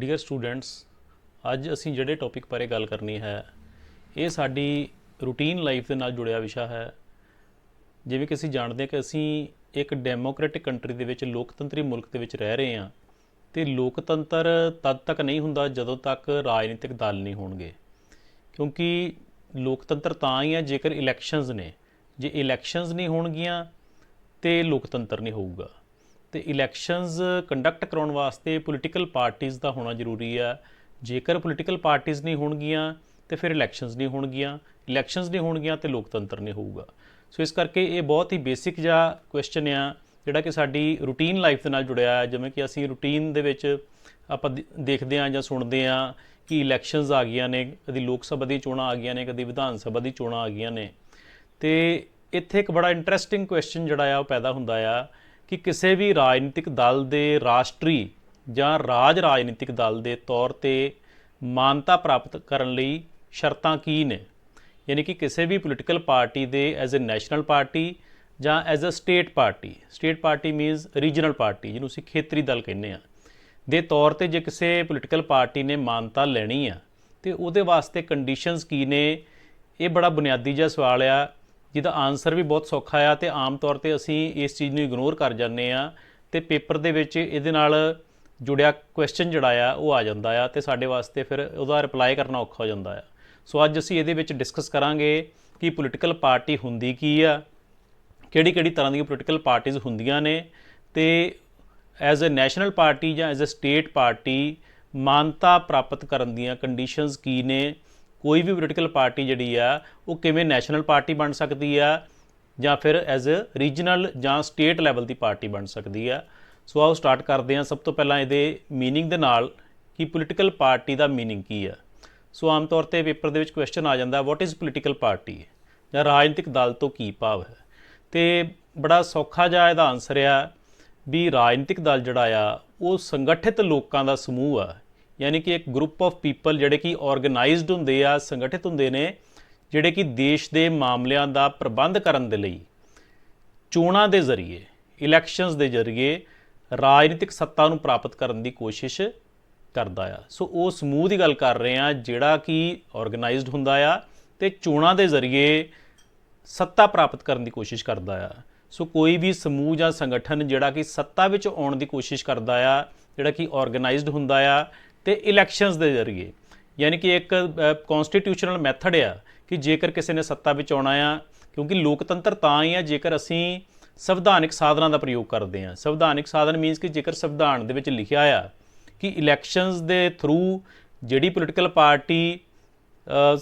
Dear students ਅੱਜ ਅਸੀਂ ਜਿਹੜੇ ਟੌਪਿਕ ਬਾਰੇ ਗੱਲ ਕਰਨੀ ਹੈ, ਇਹ ਸਾਡੀ ਰੂਟੀਨ ਲਾਈਫ ਦੇ ਨਾਲ ਜੁੜਿਆ ਵਿਸ਼ਾ ਹੈ। ਜਿਵੇਂ ਕਿ ਅਸੀਂ ਜਾਣਦੇ ਹਾਂ ਕਿ ਅਸੀਂ ਇੱਕ ਡੈਮੋਕ੍ਰੈਟਿਕ ਕੰਟਰੀ ਦੇ ਵਿੱਚ ਲੋਕਤੰਤਰੀ ਮੁਲਕ ਦੇ ਵਿੱਚ ਰਹਿ ਰਹੇ ਹਾਂ, ਤੇ ਲੋਕਤੰਤਰ ਤਦ ਤੱਕ ਨਹੀਂ ਹੁੰਦਾ ਜਦੋਂ ਤੱਕ ਰਾਜਨੀਤਿਕ ਦਲ ਨਹੀਂ ਹੋਣਗੇ। ਕਿਉਂਕਿ ਲੋਕਤੰਤਰ ਤਾਂ ਹੀ ਹੈ ਜੇਕਰ ਇਲੈਕਸ਼ਨਸ ਨੇ। ਜੇ ਇਲੈਕਸ਼ਨਸ ਨਹੀਂ ਹੋਣਗੀਆਂ, ਤੇ ਲੋਕਤੰਤਰ ਨਹੀਂ ਹੋਊਗਾ। ਤੇ ਇਲੈਕਸ਼ਨਸ ਕੰਡਕਟ ਕਰਾਉਣ ਵਾਸਤੇ ਪੋਲੀਟੀਕਲ ਪਾਰਟੀਆਂ ਦਾ ਹੋਣਾ ਜ਼ਰੂਰੀ ਆ। ਜੇਕਰ ਪੋਲੀਟੀਕਲ ਪਾਰਟੀਆਂ ਨਹੀਂ ਹੋਣਗੀਆਂ, ਤੇ ਫਿਰ ਇਲੈਕਸ਼ਨਸ ਨਹੀਂ ਹੋਣਗੀਆਂ। ਇਲੈਕਸ਼ਨਸ ਨਹੀਂ ਹੋਣਗੀਆਂ, ਤੇ ਲੋਕਤੰਤਰ ਨਹੀਂ ਹੋਊਗਾ। ਸੋ ਇਸ ਕਰਕੇ ਇਹ ਬਹੁਤ ਹੀ ਬੇਸਿਕ ਜਿਹਾ ਕੁਐਸਚਨ ਆ, ਜਿਹੜਾ ਕਿ ਸਾਡੀ ਰੂਟੀਨ ਲਾਈਫ ਦੇ ਨਾਲ ਜੁੜਿਆ ਹੈ। ਜਿਵੇਂ ਕਿ ਅਸੀਂ ਰੂਟੀਨ ਦੇ ਵਿੱਚ ਆਪਾਂ ਦੇ- ਦੇਖਦੇ ਹਾਂ ਜਾਂ ਸੁਣਦੇ ਹਾਂ ਕਿ ਇਲੈਕਸ਼ਨਸ ਆ ਗਈਆਂ ਨੇ, ਕਦੀ ਲੋਕ ਸਭਾ ਦੀ ਚੋਣਾਂ ਆ ਗਈਆਂ ਨੇ, ਕਦੀ ਵਿਧਾਨ ਸਭਾ ਦੀ ਚੋਣਾਂ ਆ ਗਈਆਂ ਨੇ। ਤੇ ਇੱਥੇ ਇੱਕ ਬੜਾ ਇੰਟਰਸਟਿੰਗ ਕੁਐਸਚਨ ਜਿਹੜਾ ਆ, ਉਹ ਪੈਦਾ ਹੁੰਦਾ ਆ। ਕਿ ਕਿਸੇ ਵੀ ਰਾਜਨੀਤਿਕ ਦਲ ਦੇ ਰਾਸ਼ਟਰੀ ਜਾਂ ਰਾਜ ਰਾਜਨੀਤਿਕ ਦਲ ਦੇ ਤੌਰ ਤੇ ਮਾਨਤਾ ਪ੍ਰਾਪਤ ਕਰਨ ਲਈ ਸ਼ਰਤਾਂ ਕੀ ਨੇ? ਯਾਨੀ ਕਿ ਕਿਸੇ ਵੀ ਪੋਲੀਟੀਕਲ ਪਾਰਟੀ ਦੇ ਐਜ਼ ਅ ਨੈਸ਼ਨਲ ਪਾਰਟੀ ਜਾਂ as a state party state party means regional party ਜਿਹਨੂੰ ਅਸੀਂ ਖੇਤਰੀ ਦਲ ਕਹਿੰਦੇ ਆ ਦੇ ਤੌਰ ਤੇ ਜੇ ਕਿਸੇ ਪੋਲੀਟੀਕਲ ਪਾਰਟੀ ਨੇ ਮਾਨਤਾ ਲੈਣੀ ਆ, ਤੇ ਉਹਦੇ ਵਾਸਤੇ ਕੰਡੀਸ਼ਨਸ ਕੀ ਨੇ? ਇਹ ਬੜਾ ਬੁਨਿਆਦੀ ਜਿਹਾ ਸਵਾਲ ਆ। ਜਿਹਦਾ ਆਨਸਰ ਵੀ ਬਹੁਤ ਸੌਖਾ ਆ ਤੇ ਆਮ ਤੌਰ ਤੇ ਅਸੀਂ ਇਸ ਚੀਜ਼ ਨੂੰ ਇਗਨੋਰ ਕਰ ਜਾਂਦੇ ਆ ਤੇ ਪੇਪਰ ਦੇ ਵਿੱਚ ਇਹਦੇ ਨਾਲ ਜੁੜਿਆ ਕੁਐਸਚਨ ਜਿਹੜਾ ਆ ਉਹ ਆ ਜਾਂਦਾ ਆ ਤੇ ਸਾਡੇ ਵਾਸਤੇ ਫਿਰ ਉਹਦਾ ਰਿਪਲਾਈ ਕਰਨਾ ਔਖਾ ਹੋ ਜਾਂਦਾ ਆ। ਸੋ ਅੱਜ ਅਸੀਂ ਇਹਦੇ ਵਿੱਚ ਡਿਸਕਸ ਕਰਾਂਗੇ ਕਿ ਪੋਲੀਟੀਕਲ ਪਾਰਟੀ ਹੁੰਦੀ ਕੀ ਆ, ਕਿਹੜੀ ਕਿਹੜੀ ਤਰ੍ਹਾਂ ਦੀਆਂ ਪੋਲੀਟੀਕਲ ਪਾਰਟੀਆਂ ਹੁੰਦੀਆਂ ਨੇ ਤੇ ਐਜ਼ ਅ ਨੈਸ਼ਨਲ ਪਾਰਟੀ ਜਾਂ ਐਜ਼ ਅ ਸਟੇਟ ਪਾਰਟੀ ਮਾਨਤਾ ਪ੍ਰਾਪਤ ਕਰਨ ਦੀਆਂ ਕੰਡੀਸ਼ਨਸ ਕੀ ਨੇ ਕੋਈ ਵੀ ਪੋਲੀਟੀਕਲ ਪਾਰਟੀ ਜਿਹੜੀ ਆ ਉਹ ਕਿਵੇਂ ਨੈਸ਼ਨਲ ਪਾਰਟੀ ਬਣ ਸਕਦੀ ਆ ਜਾਂ ਫਿਰ ਐਜ਼ ਅ ਰੀਜਨਲ ਜਾਂ ਸਟੇਟ ਲੈਵਲ ਦੀ ਪਾਰਟੀ ਬਣ ਸਕਦੀ ਆ ਸੋ ਆਓ ਸਟਾਰਟ ਕਰਦੇ ਹਾਂ ਸਭ ਤੋਂ ਪਹਿਲਾਂ ਇਹਦੇ मीनिंग ਦੇ ਨਾਲ ਕਿ ਪੋਲੀਟੀਕਲ ਪਾਰਟੀ ਦਾ मीनिंग ਕੀ ਆ ਸੋ ਆਮ ਤੌਰ ਤੇ ਪੇਪਰ ਦੇ ਵਿੱਚ ਕੁਐਸਚਨ ਆ ਜਾਂਦਾ ਵਾਟ ਇਜ਼ ਪੋਲੀਟੀਕਲ ਪਾਰਟੀ ਜਾਂ ਰਾਜਨੀਤਿਕ ਦਲ ਤੋਂ ਕੀ ਭਾਵ ਹੈ ਤੇ ਬੜਾ ਸੌਖਾ ਜਿਹਾ ਇਹਦਾ ਆਨਸਰ ਆ ਵੀ ਰਾਜਨੀਤਿਕ ਦਲ ਜਿਹੜਾ ਆ ਉਹ ਸੰਗਠਿਤ ਲੋਕਾਂ ਦਾ ਸਮੂਹ ਆ ਯਾਨੀ ਕਿ ਇੱਕ ਗਰੁੱਪ ਆਫ ਪੀਪਲ ਜਿਹੜੇ ਕਿ ਆਰਗੇਨਾਈਜ਼ਡ ਹੁੰਦੇ ਆ, ਸੰਗਠਿਤ ਹੁੰਦੇ ਨੇ, ਜਿਹੜੇ ਕਿ ਦੇਸ਼ ਦੇ ਮਾਮਲਿਆਂ ਦਾ ਪ੍ਰਬੰਧ ਕਰਨ ਦੇ ਲਈ ਚੋਣਾਂ ਦੇ ਜ਼ਰੀਏ ਇਲੈਕਸ਼ਨਸ ਦੇ ਜ਼ਰੀਏ ਰਾਜਨੀਤਿਕ ਸੱਤਾ ਨੂੰ ਪ੍ਰਾਪਤ ਕਰਨ ਦੀ ਕੋਸ਼ਿਸ਼ ਕਰਦਾ ਆ। ਸੋ ਉਹ ਸਮੂਹ ਦੀ ਗੱਲ ਕਰ ਰਹੇ ਆ, ਜਿਹੜਾ ਕਿ ਆਰਗੇਨਾਈਜ਼ਡ ਹੁੰਦਾ ਆ ਤੇ ਚੋਣਾਂ ਦੇ ਜ਼ਰੀਏ ਸੱਤਾ ਪ੍ਰਾਪਤ ਕਰਨ ਦੀ ਕੋਸ਼ਿਸ਼ ਕਰਦਾ ਆ। ਸੋ ਕੋਈ ਵੀ ਸਮੂਹ ਜਾਂ ਸੰਗਠਨ ਜਿਹੜਾ ਕਿ ਸੱਤਾ ਵਿੱਚ ਆਉਣ ਦੀ ਕੋਸ਼ਿਸ਼ ਕਰਦਾ ਆ, ਜਿਹੜਾ ਕਿ ਆਰਗੇਨਾਈਜ਼ਡ ਹੁੰਦਾ ਆ ਤੇ ਇਲੈਕਸ਼ਨਸ ਦੇ ਜ਼ਰੀਏ। ਯਾਨੀ ਕਿ ਇੱਕ ਕਨਸਟੀਟਿਊਸ਼ਨਲ ਮੈਥਡ ਆ ਕਿ ਜੇਕਰ ਕਿਸੇ ਨੇ ਸੱਤਾ ਵਿੱਚ ਆਉਣਾ ਆ, ਕਿਉਂਕਿ ਲੋਕਤੰਤਰ ਤਾਂ ਹੀ ਆ ਜੇਕਰ ਅਸੀਂ ਸੰਵਿਧਾਨਿਕ ਸਾਧਨਾਂ ਦਾ ਪ੍ਰਯੋਗ ਕਰਦੇ ਆ ਸੰਵਿਧਾਨਿਕ ਸਾਧਨ ਮੀਨਸ ਕਿ ਜੇਕਰ ਸੰਵਿਧਾਨ ਦੇ ਵਿੱਚ ਲਿਖਿਆ ਆ ਕਿ ਇਲੈਕਸ਼ਨਸ ਦੇ ਥਰੂ ਜਿਹੜੀ ਪੋਲੀਟੀਕਲ ਪਾਰਟੀ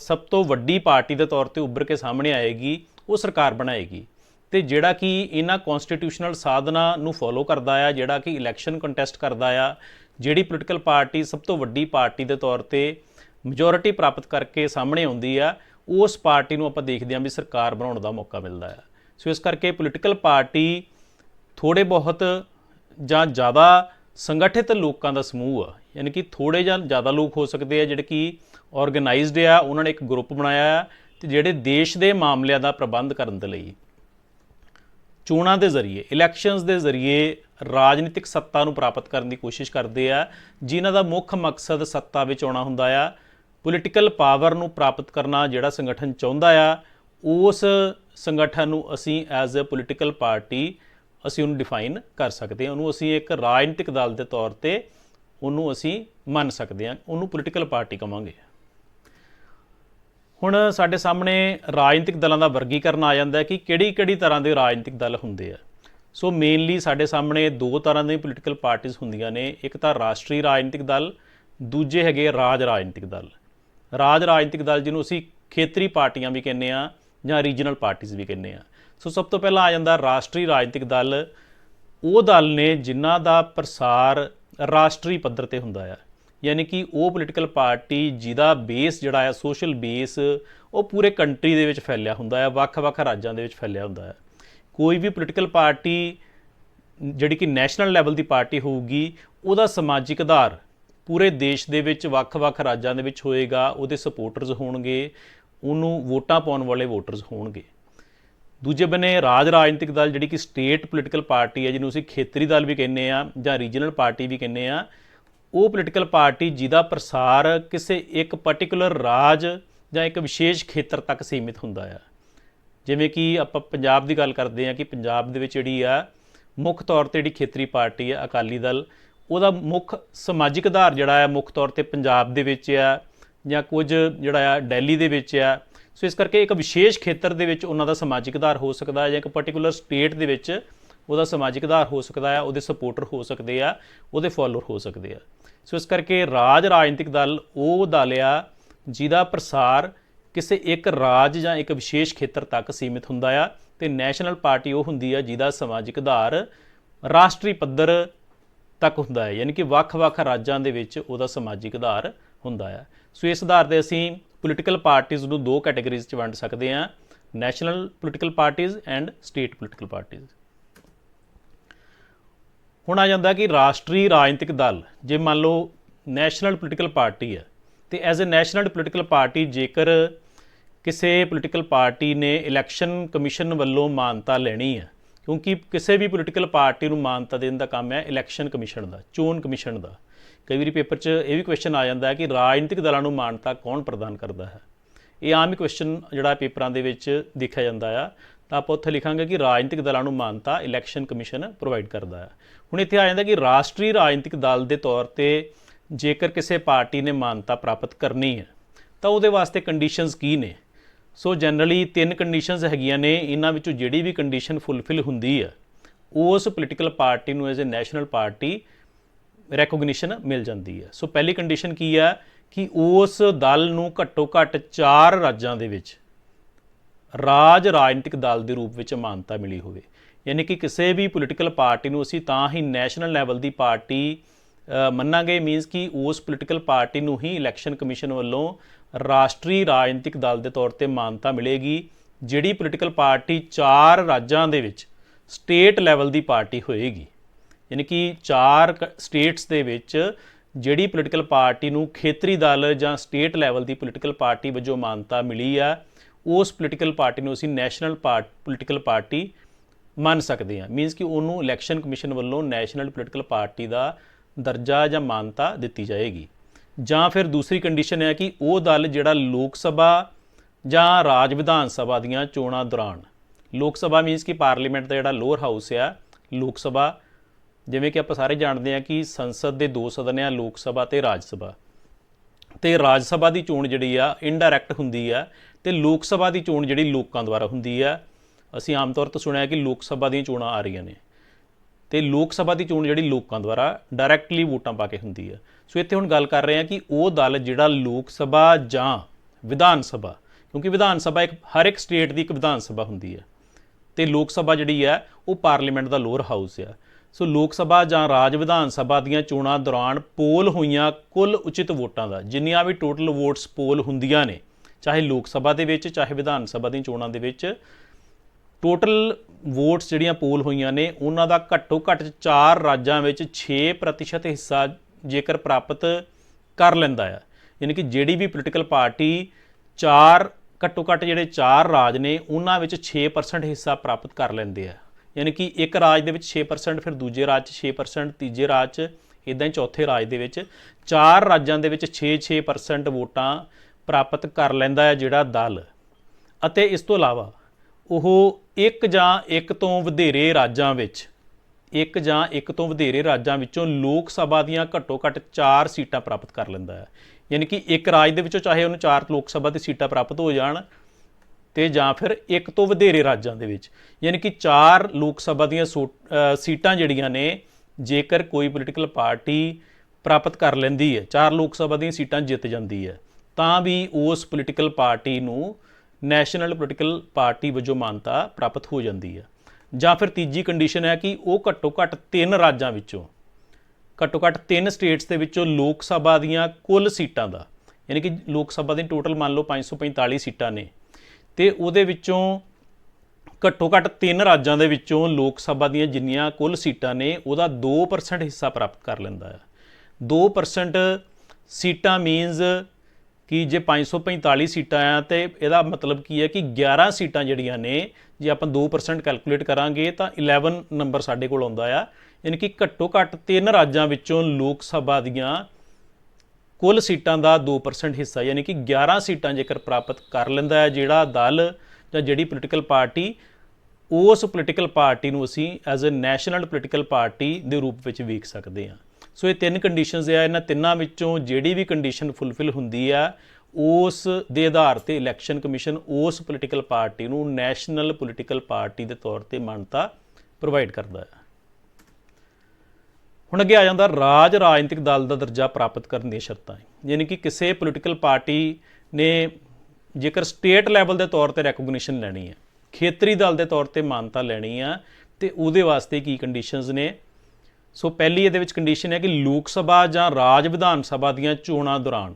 ਸਭ ਤੋਂ ਵੱਡੀ ਪਾਰਟੀ ਦੇ ਤੌਰ ਤੇ ਉੱਭਰ ਕੇ ਸਾਹਮਣੇ ਆਏਗੀ, ਉਹ ਸਰਕਾਰ ਬਣਾਏਗੀ। ਤੇ ਜਿਹੜਾ ਕਿ ਇਹਨਾਂ ਕਨਸਟੀਟਿਊਸ਼ਨਲ ਸਾਧਨਾ ਨੂੰ ਫੋਲੋ ਕਰਦਾ ਆ, ਜਿਹੜਾ ਕਿ ਇਲੈਕਸ਼ਨ ਕੰਟੈਸਟ ਕਰਦਾ ਆ ਜਿਹੜੀ ਪੋਲੀਟੀਕਲ ਪਾਰਟੀ ਸਭ ਤੋਂ ਵੱਡੀ ਪਾਰਟੀ ਦੇ ਤੌਰ ਤੇ ਮੈਜੋਰਿਟੀ ਪ੍ਰਾਪਤ ਕਰਕੇ ਸਾਹਮਣੇ ਆਉਂਦੀ ਆ, ਉਸ ਪਾਰਟੀ ਨੂੰ ਆਪਾਂ ਦੇਖਦੇ ਹਾਂ ਵੀ ਸਰਕਾਰ ਬਣਾਉਣ ਦਾ ਮੌਕਾ ਮਿਲਦਾ ਆ ਸੋ ਇਸ ਕਰਕੇ ਪੋਲੀਟੀਕਲ ਪਾਰਟੀ ਥੋੜੇ ਬਹੁਤ ਜਾਂ ਜ਼ਿਆਦਾ ਸੰਗਠਿਤ ਲੋਕਾਂ ਦਾ ਸਮੂਹ ਆ, ਯਾਨੀ ਕਿ ਥੋੜੇ ਜਾਂ ਜ਼ਿਆਦਾ ਲੋਕ ਹੋ ਸਕਦੇ ਆ, ਜਿਹੜੇ ਕਿ ਆਰਗੇਨਾਈਜ਼ਡ ਆ, ਉਹਨਾਂ ਨੇ ਇੱਕ ਗਰੁੱਪ ਬਣਾਇਆ ਆ, ਤੇ ਜਿਹੜੇ ਦੇਸ਼ ਦੇ ਮਾਮਲਿਆਂ ਦਾ ਪ੍ਰਬੰਧ ਕਰਨ ਦੇ ਲਈ ਚੋਣਾਂ ਦੇ ਜ਼ਰੀਏ ਇਲੈਕਸ਼ਨਸ ਦੇ ਜ਼ਰੀਏ ਰਾਜਨੀਤਿਕ ਸੱਤਾ ਨੂੰ ਪ੍ਰਾਪਤ ਕਰਨ ਦੀ ਕੋਸ਼ਿਸ਼ ਕਰਦੇ ਆ, ਜਿਨ੍ਹਾਂ ਦਾ ਮੁੱਖ ਮਕਸਦ ਸੱਤਾ ਵਿੱਚ ਆਉਣਾ ਹੁੰਦਾ ਆ ਪੋਲੀਟੀਕਲ ਪਾਵਰ ਨੂੰ ਪ੍ਰਾਪਤ ਕਰਨਾ ਜਿਹੜਾ ਸੰਗਠਨ ਚਾਹੁੰਦਾ ਆ, ਉਸ ਸੰਗਠਨ ਨੂੰ ਅਸੀਂ ਐਜ਼ ਅ ਪੋਲੀਟੀਕਲ ਪਾਰਟੀ ਅਸੀਂ ਉਹਨੂੰ ਡਿਫਾਈਨ ਕਰ ਸਕਦੇ ਹਾਂ, ਉਹਨੂੰ ਅਸੀਂ ਇੱਕ ਰਾਜਨੀਤਿਕ ਦਲ ਦੇ ਤੌਰ ਤੇ ਉਹਨੂੰ ਅਸੀਂ ਮੰਨ ਸਕਦੇ ਹਾਂ, ਉਹਨੂੰ ਪੋਲੀਟੀਕਲ ਪਾਰਟੀ ਕਵਾਂਗੇ। ਹੁਣ ਸਾਡੇ ਸਾਹਮਣੇ ਰਾਜਨੀਤਿਕ ਦਲਾਂ ਦਾ ਵਰਗੀਕਰਨ ਆ ਜਾਂਦਾ ਹੈ ਕਿ ਕਿਹੜੀ-ਕਿਹੜੀ ਤਰ੍ਹਾਂ ਦੇ ਰਾਜਨੀਤਿਕ ਦਲ ਹੁੰਦੇ ਆ। ਸੋ ਮੇਨਲੀ ਸਾਡੇ ਸਾਹਮਣੇ ਦੋ ਤਰ੍ਹਾਂ ਦੇ ਪੋਲੀਟੀਕਲ ਪਾਰਟੀਆਂ ਹੁੰਦੀਆਂ ਨੇ। ਇੱਕ ਤਾਂ ਰਾਸ਼ਟਰੀ ਰਾਜਨੀਤਿਕ ਦਲ, ਦੂਜੇ ਹੈਗੇ ਰਾਜ ਰਾਜਨੀਤਿਕ ਦਲ। ਰਾਜ ਰਾਜਨੀਤਿਕ ਦਲ ਜਿਹਨੂੰ ਅਸੀਂ ਖੇਤਰੀ ਪਾਰਟੀਆਂ ਵੀ ਕਹਿੰਦੇ ਆ ਜਾਂ ਰੀਜਨਲ ਪਾਰਟੀਆਂ ਵੀ ਕਹਿੰਦੇ ਆ। ਸੋ ਸਭ ਤੋਂ ਪਹਿਲਾਂ ਆ ਜਾਂਦਾ ਰਾਸ਼ਟਰੀ ਰਾਜਨੀਤਿਕ ਦਲ। ਉਹ ਦਲ ਨੇ ਜਿਨ੍ਹਾਂ ਦਾ ਪ੍ਰਸਾਰ ਰਾਸ਼ਟਰੀ ਪੱਧਰ ਤੇ ਹੁੰਦਾ ਆ। ਯਾਨੀ ਕਿ ਉਹ ਪੋਲੀਟੀਕਲ ਪਾਰਟੀ ਜਿਹਦਾ ਬੇਸ ਜਿਹੜਾ ਆ ਸੋਸ਼ਲ ਬੇਸ ਉਹ ਪੂਰੇ ਕੰਟਰੀ ਦੇ ਵਿੱਚ ਫੈਲਿਆ ਹੁੰਦਾ ਆ ਵੱਖ-ਵੱਖ ਰਾਜਾਂ ਦੇ ਵਿੱਚ ਫੈਲਿਆ ਹੁੰਦਾ ਆ। ਕੋਈ ਵੀ ਪੋਲੀਟੀਕਲ ਪਾਰਟੀ ਜਿਹੜੀ ਕਿ ਨੈਸ਼ਨਲ ਲੈਵਲ ਦੀ ਪਾਰਟੀ ਹੋਊਗੀ, ਉਹਦਾ ਸਮਾਜਿਕ ਆਧਾਰ ਪੂਰੇ ਦੇਸ਼ ਦੇ ਵਿੱਚ ਵੱਖ-ਵੱਖ ਰਾਜਾਂ ਦੇ ਵਿੱਚ ਹੋਏਗਾ, ਉਹਦੇ ਸਪੋਰਟਰਸ ਹੋਣਗੇ, ਉਹਨੂੰ ਵੋਟਾਂ ਪਾਉਣ ਵਾਲੇ ਵੋਟਰਸ ਹੋਣਗੇ। ਦੂਜੇ ਬੰਨੇ ਰਾਜ ਰਾਜਨੀਤਿਕ ਦਲ, ਜਿਹੜੀ ਕਿ ਸਟੇਟ ਪੋਲੀਟੀਕਲ ਪਾਰਟੀ ਹੈ ਜਿਹਨੂੰ ਅਸੀਂ ਖੇਤਰੀ ਦਲ ਵੀ ਕਹਿੰਦੇ ਆ ਜਾਂ ਰੀਜਨਲ ਪਾਰਟੀ ਵੀ ਕਹਿੰਦੇ ਆ ਉਹ ਪੋਲੀਟੀਕਲ ਪਾਰਟੀ ਜਿਹਦਾ ਪ੍ਰਸਾਰ ਕਿਸੇ ਇੱਕ ਪਾਰਟਿਕੂਲਰ ਰਾਜ ਜਾਂ ਇੱਕ ਵਿਸ਼ੇਸ਼ ਖੇਤਰ ਤੱਕ ਸੀਮਿਤ ਹੁੰਦਾ ਆ। ਜਿਵੇਂ ਕਿ ਆਪਾਂ ਪੰਜਾਬ ਦੀ ਗੱਲ ਕਰਦੇ ਹਾਂ ਕਿ ਪੰਜਾਬ ਦੇ ਵਿੱਚ ਜਿਹੜੀ ਆ, ਮੁੱਖ ਤੌਰ ਤੇ ਜਿਹੜੀ ਖੇਤਰੀ ਪਾਰਟੀ ਆ, ਅਕਾਲੀ ਦਲ, ਉਹਦਾ ਮੁੱਖ ਸਮਾਜਿਕ ਆਧਾਰ ਜਿਹੜਾ ਆ, ਮੁੱਖ ਤੌਰ ਤੇ ਪੰਜਾਬ ਦੇ ਵਿੱਚ ਆ ਜਾਂ ਕੁਝ ਜਿਹੜਾ ਆ ਦਿੱਲੀ ਦੇ ਵਿੱਚ ਆ। ਸੋ ਇਸ ਕਰਕੇ ਇੱਕ ਵਿਸ਼ੇਸ਼ ਖੇਤਰ ਦੇ ਵਿੱਚ ਉਹਨਾਂ ਦਾ ਸਮਾਜਿਕ ਆਧਾਰ ਹੋ ਸਕਦਾ ਹੈ ਜਾਂ ਇੱਕ ਪਾਰਟਿਕੂਲਰ ਸਟੇਟ ਦੇ ਵਿੱਚ ਉਹਦਾ ਸਮਾਜਿਕ ਆਧਾਰ ਹੋ ਸਕਦਾ ਹੈ ਉਹਦੇ ਸਪੋਰਟਰ ਹੋ ਸਕਦੇ ਆ, ਉਹਦੇ ਫਾਲੋਅਰ ਹੋ ਸਕਦੇ ਆ। ਸੋ ਇਸ ਕਰਕੇ ਰਾਜ ਰਾਜਨੀਤਿਕ ਦਲ ਉਹ ਦਲ ਆ ਜਿਹਦਾ ਪ੍ਰਸਾਰ ਕਿਸੇ ਇੱਕ ਰਾਜ ਜਾਂ ਇੱਕ ਵਿਸ਼ੇਸ਼ ਖੇਤਰ ਤੱਕ ਸੀਮਿਤ ਹੁੰਦਾ ਆ ਤੇ ਨੈਸ਼ਨਲ ਪਾਰਟੀ ਉਹ ਹੁੰਦੀ ਆ ਜਿਹਦਾ ਸਮਾਜਿਕ ਆਧਾਰ ਰਾਸ਼ਟਰੀ ਪੱਧਰ ਤੱਕ ਹੁੰਦਾ ਹੈ, ਯਾਨੀ ਕਿ ਵੱਖ-ਵੱਖ ਰਾਜਾਂ ਦੇ ਵਿੱਚ ਉਹਦਾ ਸਮਾਜਿਕ ਆਧਾਰ ਹੁੰਦਾ ਆ। ਸੋ ਇਸ ਆਧਾਰ ਤੇ ਅਸੀਂ ਪੋਲੀਟੀਕਲ ਪਾਰਟੀਆਂ ਨੂੰ ਦੋ ਕੈਟਾਗਰੀਜ਼ 'ਚ ਵੰਡ ਸਕਦੇ ਹਾਂ ਨੈਸ਼ਨਲ ਪੋਲੀਟੀਕਲ ਪਾਰਟੀਆਂ ਐਂਡ ਸਟੇਟ ਪੋਲੀਟੀਕਲ ਪਾਰਟੀਆਂ ਹੁਣ ਆ ਜਾਂਦਾ ਕਿ ਰਾਸ਼ਟਰੀ ਰਾਜਨੀਤਿਕ ਦਲ, ਜੇ ਮੰਨ ਲਓ ਨੈਸ਼ਨਲ ਪੋਲੀਟੀਕਲ ਪਾਰਟੀ ਹੈ, ਤੇ as a national political party ਜੇਕਰ ਕਿਸੇ ਪੋਲੀਟੀਕਲ ਪਾਰਟੀ ਨੇ ਇਲੈਕਸ਼ਨ ਕਮਿਸ਼ਨ ਵੱਲੋਂ ਮਾਨਤਾ ਲੈਣੀ ਹੈ, ਕਿਉਂਕਿ ਕਿਸੇ ਵੀ ਪੋਲੀਟੀਕਲ ਪਾਰਟੀ ਨੂੰ ਮਾਨਤਾ ਦੇਣ ਦਾ ਕੰਮ ਹੈ ਇਲੈਕਸ਼ਨ ਕਮਿਸ਼ਨ ਦਾ, ਚੋਣ ਕਮਿਸ਼ਨ ਦਾ। ਕਈ ਵਾਰੀ ਪੇਪਰ 'ਚ ਇਹ ਵੀ ਕੁਐਸਚਨ ਆ ਜਾਂਦਾ ਹੈ ਕਿ ਰਾਜਨੀਤਿਕ ਦਲਾਂ ਨੂੰ ਮਾਨਤਾ ਕੌਣ ਪ੍ਰਦਾਨ ਕਰਦਾ ਹੈ। ਇਹ ਆਮ ਹੀ ਕੁਐਸਚਨ ਜਿਹੜਾ ਪੇਪਰਾਂ ਦੇ ਵਿੱਚ ਦੇਖਿਆ ਜਾਂਦਾ ਆ। ਤਾਂ ਆਪਾਂ ਉੱਥੇ ਲਿਖਾਂਗੇ ਕਿ ਰਾਜਨੀਤਿਕ ਦਲਾਂ ਨੂੰ ਮਾਨਤਾ ਇਲੈਕਸ਼ਨ ਕਮਿਸ਼ਨ ਪ੍ਰੋਵਾਈਡ ਕਰਦਾ ਹੈ। ਹੁਣ ਇੱਥੇ ਆ ਜਾਂਦਾ ਕਿ ਰਾਸ਼ਟਰੀ ਰਾਜਨੀਤਿਕ ਦਲ ਦੇ ਤੌਰ ਤੇ ਜੇਕਰ ਕਿਸੇ ਪਾਰਟੀ ਨੇ ਮਾਨਤਾ ਪ੍ਰਾਪਤ ਕਰਨੀ ਹੈ, ਤਾਂ ਉਹਦੇ ਵਾਸਤੇ ਕੰਡੀਸ਼ਨਸ ਕੀ ਨੇ? ਸੋ ਜਨਰਲੀ ਤਿੰਨ ਕੰਡੀਸ਼ਨਸ ਹੈਗੀਆਂ ਨੇ, ਇਹਨਾਂ ਵਿੱਚੋਂ ਜਿਹੜੀ ਵੀ ਕੰਡੀਸ਼ਨ ਫੁੱਲਫਿਲ ਹੁੰਦੀ ਹੈ ਉਸ ਪੋਲੀਟੀਕਲ ਪਾਰਟੀ ਨੂੰ as a national party recognition ਮਿਲ ਜਾਂਦੀ ਹੈ। ਸੋ ਪਹਿਲੀ ਕੰਡੀਸ਼ਨ ਕੀ ਹੈ ਕਿ ਉਸ ਦਲ ਨੂੰ ਘੱਟੋ ਘੱਟ 4 ਰਾਜਾਂ ਦੇ ਵਿੱਚ ਰਾਜ ਰਾਜਨੀਤਿਕ ਦਲ ਦੇ ਰੂਪ ਵਿੱਚ ਮਾਨਤਾ ਮਿਲੀ ਹੋਵੇ। ਯਾਨੀ ਕਿ ਕਿਸੇ ਵੀ ਪੋਲੀਟੀਕਲ ਪਾਰਟੀ ਨੂੰ ਅਸੀਂ ਤਾਂ ਹੀ ਨੈਸ਼ਨਲ ਲੈਵਲ ਦੀ ਪਾਰਟੀ ਮੰਨਾਂਗੇ। ਮੀਨਸ ਕਿ ਉਸ ਪੋਲੀਟੀਕਲ ਪਾਰਟੀ ਨੂੰ ਹੀ ਇਲੈਕਸ਼ਨ ਕਮਿਸ਼ਨ ਵੱਲੋਂ ਰਾਸ਼ਟਰੀ ਰਾਜਨੀਤਿਕ ਦਲ ਦੇ ਤੌਰ ਤੇ ਮਾਨਤਾ ਮਿਲੇਗੀ, ਜਿਹੜੀ ਪੋਲੀਟੀਕਲ ਪਾਰਟੀ ਚਾਰ ਰਾਜਾਂ ਦੇ ਵਿੱਚ ਸਟੇਟ ਲੈਵਲ ਦੀ ਪਾਰਟੀ ਹੋਏਗੀ। ਯਾਨੀ ਕਿ ਚਾਰ ਸਟੇਟਸ ਦੇ ਵਿੱਚ ਜਿਹੜੀ ਪੋਲੀਟੀਕਲ ਪਾਰਟੀ ਨੂੰ ਖੇਤਰੀ ਦਲ ਜਾਂ ਸਟੇਟ ਲੈਵਲ ਦੀ ਪੋਲੀਟੀਕਲ ਪਾਰਟੀ ਵਜੋਂ ਮਾਨਤਾ ਮਿਲੀ ਆ ਉਸ ਪੋਲੀਟੀਕਲ ਪਾਰਟੀ ਨੂੰ ਅਸੀਂ ਨੈਸ਼ਨਲ ਪੋਲੀਟੀਕਲ ਪਾਰਟੀ ਮੰਨ ਸਕਦੇ ਹਾਂ। ਮੀਨਸ ਕਿ ਉਹਨੂੰ ਇਲੈਕਸ਼ਨ ਕਮਿਸ਼ਨ ਵੱਲੋਂ ਨੈਸ਼ਨਲ ਪੋਲੀਟੀਕਲ ਪਾਰਟੀ ਦਾ ਦਰਜਾ ਜਾਂ ਮਾਨਤਾ ਦਿੱਤੀ ਜਾਏਗੀ। ਜਾਂ ਫਿਰ ਦੂਸਰੀ ਕੰਡੀਸ਼ਨ ਹੈ ਕਿ ਉਹ ਦਲ ਜਿਹੜਾ ਲੋਕ ਸਭਾ ਜਾਂ ਰਾਜ ਵਿਧਾਨ ਸਭਾ ਦੀਆਂ ਚੋਣਾਂ ਦੌਰਾਨ, ਲੋਕ ਸਭਾ ਮੀਨਸ ਕਿ ਪਾਰਲੀਮੈਂਟ ਦਾ ਜਿਹੜਾ ਲੋਅਰ ਹਾਊਸ ਆ, ਲੋਕ ਸਭਾ, ਜਿਵੇਂ ਕਿ ਆਪਾਂ ਸਾਰੇ ਜਾਣਦੇ ਹਾਂ ਕਿ ਸੰਸਦ ਦੇ ਦੋ ਸਦਨ ਆ, ਲੋਕ ਸਭਾ ਤੇ ਰਾਜ ਸਭਾ। ਤੇ ਰਾਜ ਸਭਾ ਦੀ ਚੋਣ ਜਿਹੜੀ ਆ ਇਨਡਾਇਰੈਕਟ ਹੁੰਦੀ ਆ ਤੇ ਲੋਕ ਸਭਾ ਦੀ ਚੋਣ ਜਿਹੜੀ ਲੋਕਾਂ ਦੁਆਰਾ ਹੁੰਦੀ ਆ। ਅਸੀਂ ਆਮ ਤੌਰ ਤੇ ਸੁਣਿਆ ਕਿ ਲੋਕ ਸਭਾ ਦੀਆਂ ਚੋਣਾਂ ਆ ਰਹੀਆਂ ਨੇ। ਤੇ ਲੋਕ ਸਭਾ ਦੀ ਚੋਣ ਜਿਹੜੀ ਲੋਕਾਂ ਦੁਆਰਾ ਡਾਇਰੈਕਟਲੀ ਵੋਟਾਂ ਪਾ ਕੇ ਹੁੰਦੀ ਹੈ ਸੋ ਇੱਥੇ ਹੁਣ ਗੱਲ ਕਰ ਰਹੇ ਹਾਂ ਕਿ ਉਹ ਦਲ ਜਿਹੜਾ ਲੋਕ ਸਭਾ ਜਾਂ ਵਿਧਾਨ ਸਭਾ, ਕਿਉਂਕਿ ਵਿਧਾਨ ਸਭਾ ਇੱਕ, ਹਰ ਇੱਕ ਸਟੇਟ ਦੀ ਇੱਕ ਵਿਧਾਨ ਸਭਾ ਹੁੰਦੀ ਹੈ ਤੇ ਲੋਕ ਸਭਾ ਜਿਹੜੀ ਹੈ ਉਹ ਪਾਰਲੀਮੈਂਟ ਦਾ ਲੋਅਰ ਹਾਊਸ ਆ। ਸੋ ਲੋਕ ਸਭਾ ਜਾਂ ਰਾਜ ਵਿਧਾਨ ਸਭਾ ਦੀਆਂ ਚੋਣਾਂ ਦੌਰਾਨ ਪੋਲ ਹੋਈਆਂ ਕੁੱਲ ਉਚਿਤ ਵੋਟਾਂ ਦਾ, ਜਿੰਨੀਆਂ ਵੀ ਟੋਟਲ ਵੋਟਸ ਪੋਲ ਹੁੰਦੀਆਂ ਨੇ, ਚਾਹੇ ਲੋਕ ਸਭਾ ਦੇ ਵਿੱਚ, ਚਾਹੇ ਵਿਧਾਨ ਸਭਾ ਦੀਆਂ ਚੋਣਾਂ ਦੇ ਵਿੱਚ ਟੋਟਲ ਵੋਟਸ ਜਿਹੜੀਆਂ ਪੋਲ ਹੋਈਆਂ ਨੇ, ਉਹਨਾਂ ਦਾ ਘੱਟੋ ਘੱਟ 4 ਰਾਜਾਂ ਵਿੱਚ 6% ਹਿੱਸਾ ਜੇਕਰ ਪ੍ਰਾਪਤ ਕਰ ਲੈਂਦਾ ਆ। ਯਾਨੀ ਕਿ ਜਿਹੜੀ ਵੀ ਪੋਲੀਟੀਕਲ ਪਾਰਟੀ 4 ਘੱਟੋ ਘੱਟ ਜਿਹੜੇ 4 ਰਾਜ ਨੇ, ਉਹਨਾਂ ਵਿੱਚ 6% ਹਿੱਸਾ ਪ੍ਰਾਪਤ ਕਰ ਲੈਂਦੇ ਆ। ਯਾਨੀ ਕਿ ਇੱਕ ਰਾਜ ਦੇ ਵਿੱਚ 6% ਫਿਰ ਦੂਜੇ ਰਾਜ 'ਚ 6% ਤੀਜੇ ਰਾਜ 'ਚ ਇਦਾਂ ਹੀ ਚੌਥੇ ਰਾਜ ਦੇ ਵਿੱਚ ਚਾਰ ਰਾਜਾਂ ਦੇ ਵਿੱਚ 6-6% ਵੋਟਾਂ ਪ੍ਰਾਪਤ ਕਰ ਲੈਂਦਾ ਹੈ ਜਿਹੜਾ ਦਲ। ਅਤੇ ਇਸ ਤੋਂ ਇਲਾਵਾ ਉਹ ਇੱਕ ਜਾਂ ਇੱਕ ਤੋਂ ਵਧੇਰੇ ਰਾਜਾਂ ਵਿੱਚ, ਇੱਕ ਜਾਂ ਇੱਕ ਤੋਂ ਵਧੇਰੇ ਰਾਜਾਂ ਵਿੱਚੋਂ ਲੋਕ ਸਭਾ ਦੀਆਂ ਘੱਟੋ ਘੱਟ 4 ਸੀਟਾਂ ਪ੍ਰਾਪਤ ਕਰ ਲੈਂਦਾ ਹੈ। ਯਾਨੀ ਕਿ ਇੱਕ ਰਾਜ ਦੇ ਵਿੱਚੋਂ ਚਾਹੇ ਉਹਨੂੰ 4 ਲੋਕ ਸਭਾ ਦੀ ਸੀਟਾਂ ਪ੍ਰਾਪਤ ਹੋ ਜਾਣ ਤੇ ਜਾਂ ਫਿਰ ਇੱਕ ਤੋਂ ਵਧੇਰੇ ਰਾਜਾਂ ਦੇ ਵਿੱਚ। ਯਾਨੀ ਕਿ ਚਾਰ ਲੋਕ ਸਭਾ ਦੀਆਂ ਸੋ- ਸੀਟਾਂ ਜਿਹੜੀਆਂ ਨੇ, ਜੇਕਰ ਕੋਈ ਪੋਲੀਟੀਕਲ ਪਾਰਟੀ ਪ੍ਰਾਪਤ ਕਰ ਲੈਂਦੀ ਹੈ, ਚਾਰ ਲੋਕ ਸਭਾ ਦੀਆਂ ਸੀਟਾਂ ਜਿੱਤ ਜਾਂਦੀ ਹੈ, ਤਾਂ ਵੀ ਉਸ ਪੋਲੀਟੀਕਲ ਪਾਰਟੀ ਨੂੰ ਨੈਸ਼ਨਲ ਪੋਲੀਟੀਕਲ ਪਾਰਟੀ ਵਜੋਂ ਮਾਨਤਾ ਪ੍ਰਾਪਤ ਹੋ ਜਾਂਦੀ ਹੈ। ਜਾਂ ਫਿਰ ਤੀਜੀ ਕੰਡੀਸ਼ਨ ਹੈ ਕਿ ਉਹ ਘੱਟੋ ਘੱਟ ਤਿੰਨ ਰਾਜਾਂ ਵਿੱਚੋਂ, ਘੱਟੋ ਘੱਟ ਤਿੰਨ ਸਟੇਟਸ ਦੇ ਵਿੱਚੋਂ ਲੋਕ ਸਭਾ ਦੀਆਂ ਕੁੱਲ ਸੀਟਾਂ ਦਾ, ਯਾਨੀ ਕਿ ਲੋਕ ਸਭਾ ਦੀ ਟੋਟਲ ਮੰਨ ਲਓ 545 ਸੀਟਾਂ ਨੇ ਤੇ ਉਹਦੇ ਵਿੱਚੋਂ ਘੱਟੋ ਘੱਟ ਤਿੰਨ ਰਾਜਾਂ ਦੇ ਵਿੱਚੋਂ ਲੋਕ ਸਭਾ ਦੀਆਂ ਜਿੰਨੀਆਂ ਕੁੱਲ ਸੀਟਾਂ ਨੇ, ਉਹਦਾ 2% ਹਿੱਸਾ ਪ੍ਰਾਪਤ ਕਰ ਲੈਂਦਾ ਹੈ। 2% ਸੀਟਾਂ ਮੀਨਸ ਕਿ ਜੇ 545 ਸੀਟਾਂ ਆ, ਤੇ ਇਹਦਾ ਮਤਲਬ ਕੀ ਹੈ ਕਿ 11 ਸੀਟਾਂ ਜਿਹੜੀਆਂ ਨੇ, ਜੇ ਆਪਾਂ 2% ਕੈਲਕੂਲੇਟ ਕਰਾਂਗੇ, ਤਾਂ 11 ਨੰਬਰ ਸਾਡੇ ਕੋਲ ਆਉਂਦਾ ਆ। ਯਾਨੀ ਕਿ ਘੱਟੋ ਘੱਟ ਤਿੰਨ ਰਾਜਾਂ ਵਿੱਚੋਂ ਲੋਕ ਸਭਾ ਦੀਆਂ ਕੁੱਲ ਸੀਟਾਂ ਦਾ 2% ਹਿੱਸਾ, ਯਾਨੀ ਕਿ 11 ਸੀਟਾਂ ਜੇਕਰ ਪ੍ਰਾਪਤ ਕਰ ਲੈਂਦਾ ਹੈ ਜਿਹੜਾ ਦਲ ਜਾਂ ਜਿਹੜੀ ਪੋਲੀਟੀਕਲ ਪਾਰਟੀ ਉਸ ਪੋਲੀਟੀਕਲ ਪਾਰਟੀ ਨੂੰ ਅਸੀਂ as a national political party ਦੇ ਰੂਪ ਵਿੱਚ ਵੇਖ ਸਕਦੇ ਹਾਂ। ਸੋ ਇਹ ਤਿੰਨ ਕੰਡੀਸ਼ਨਸ ਆ। ਇਹਨਾਂ ਤਿੰਨਾਂ ਵਿੱਚੋਂ ਜਿਹੜੀ ਵੀ ਕੰਡੀਸ਼ਨ ਫੁੱਲਫਿਲ ਹੁੰਦੀ ਆ, ਉਸ ਦੇ ਆਧਾਰ ਤੇ ਇਲੈਕਸ਼ਨ ਕਮਿਸ਼ਨ ਉਸ ਪੋਲੀਟੀਕਲ ਪਾਰਟੀ ਨੂੰ ਨੈਸ਼ਨਲ ਪੋਲੀਟੀਕਲ ਪਾਰਟੀ ਦੇ ਤੌਰ ਤੇ ਮਾਨਤਾ ਪ੍ਰੋਵਾਈਡ ਕਰਦਾ ਹੈ। ਹੁਣ ਅੱਗੇ ਆ ਜਾਂਦਾ ਰਾਜ ਰਾਜਨੀਤਿਕ ਦਲ ਦਾ ਦਰਜਾ ਪ੍ਰਾਪਤ ਕਰਨ ਦੀਆਂ ਸ਼ਰਤਾਂ। ਯਾਨੀ ਕਿ ਕਿਸੇ ਪੋਲੀਟੀਕਲ ਪਾਰਟੀ ਨੇ ਜੇਕਰ ਸਟੇਟ ਲੈਵਲ ਦੇ ਤੌਰ ਤੇ ਰੈਕੋਗਨੀਸ਼ਨ ਲੈਣੀ ਹੈ, ਖੇਤਰੀ ਦਲ ਦੇ ਤੌਰ ਤੇ ਮਾਨਤਾ ਲੈਣੀ ਆ, ਤੇ ਉਹਦੇ ਵਾਸਤੇ ਕੀ ਕੰਡੀਸ਼ਨਸ ਨੇ? ਸੋ ਪਹਿਲੀ ਇਹਦੇ ਵਿੱਚ ਕੰਡੀਸ਼ਨ ਹੈ ਕਿ ਲੋਕ ਸਭਾ ਜਾਂ ਰਾਜ ਵਿਧਾਨ ਸਭਾ ਦੀਆਂ ਚੋਣਾਂ ਦੌਰਾਨ,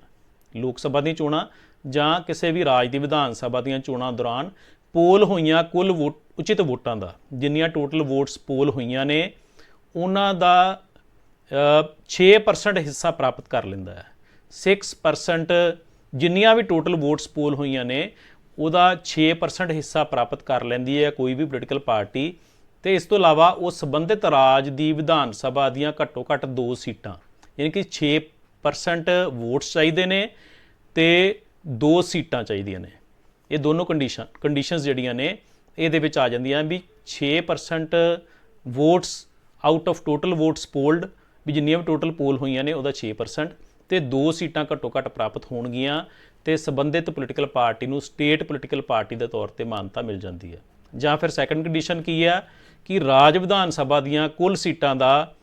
ਲੋਕ ਸਭਾ ਦੀਆਂ ਚੋਣਾਂ ਜਾਂ ਕਿਸੇ ਵੀ ਰਾਜ ਦੀ ਵਿਧਾਨ ਸਭਾ ਦੀਆਂ ਚੋਣਾਂ ਦੌਰਾਨ ਪੋਲ ਹੋਈਆਂ ਕੁੱਲ ਵੋਟ ਉਚਿਤ ਵੋਟਾਂ ਦਾ, ਜਿੰਨੀਆਂ ਟੋਟਲ ਵੋਟਸ ਪੋਲ ਹੋਈਆਂ ਨੇ, ਉਹਨਾਂ ਦਾ 6% ਹਿੱਸਾ ਪ੍ਰਾਪਤ ਕਰ ਲੈਂਦਾ ਹੈ। 6% ਜਿੰਨੀਆਂ ਵੀ ਟੋਟਲ ਵੋਟਸ ਪੋਲ ਹੋਈਆਂ ਨੇ, ਉਹਦਾ 6% ਹਿੱਸਾ ਪ੍ਰਾਪਤ ਕਰ ਲੈਂਦੀ ਹੈ ਕੋਈ ਵੀ ਪੋਲੀਟੀਕਲ ਪਾਰਟੀ ਤੇ ਇਸ ਤੋਂ ਇਲਾਵਾ ਉਹ ਸੰਬੰਧਿਤ ਰਾਜ ਦੀ ਵਿਧਾਨ ਸਭਾ ਦੀਆਂ ਘੱਟੋ ਘੱਟ ਦੋ ਸੀਟਾਂ, ਯਾਨੀ ਕਿ 6% ਵੋਟਸ ਚਾਹੀਦੇ ਨੇ ਤੇ ਦੋ ਸੀਟਾਂ ਚਾਹੀਦੀਆਂ ਨੇ। ਇਹ ਦੋਨੋਂ ਕੰਡੀਸ਼ਨ ਕੰਡੀਸ਼ਨਸ ਜਿਹੜੀਆਂ ਨੇ, ਇਹਦੇ ਵਿੱਚ ਆ ਜਾਂਦੀਆਂ ਵੀ 6% votes out of total votes polled ਵੀ ਜਿੰਨੀਆਂ ਵੀ ਟੋਟਲ ਪੋਲ ਹੋਈਆਂ ਨੇ ਉਹਦਾ 6% ਤੇ ਦੋ ਸੀਟਾਂ ਘੱਟੋ ਘੱਟ ਪ੍ਰਾਪਤ ਹੋਣਗੀਆਂ ਤੇ ਸੰਬੰਧਿਤ ਪੋਲੀਟੀਕਲ ਪਾਰਟੀ ਨੂੰ ਸਟੇਟ ਪੋਲੀਟੀਕਲ ਪਾਰਟੀ ਦੇ ਤੌਰ ਤੇ ਮਾਨਤਾ ਮਿਲ ਜਾਂਦੀ ਹੈ। ਜਾਂ ਫਿਰ ਸੈਕੰਡ ਕੰਡੀਸ਼ਨ ਕੀ ਹੈ ਕਿ ਰਾਜ ਵਿਧਾਨ ਸਭਾ ਦੀਆਂ ਕੁੱਲ ਸੀਟਾਂ ਦਾ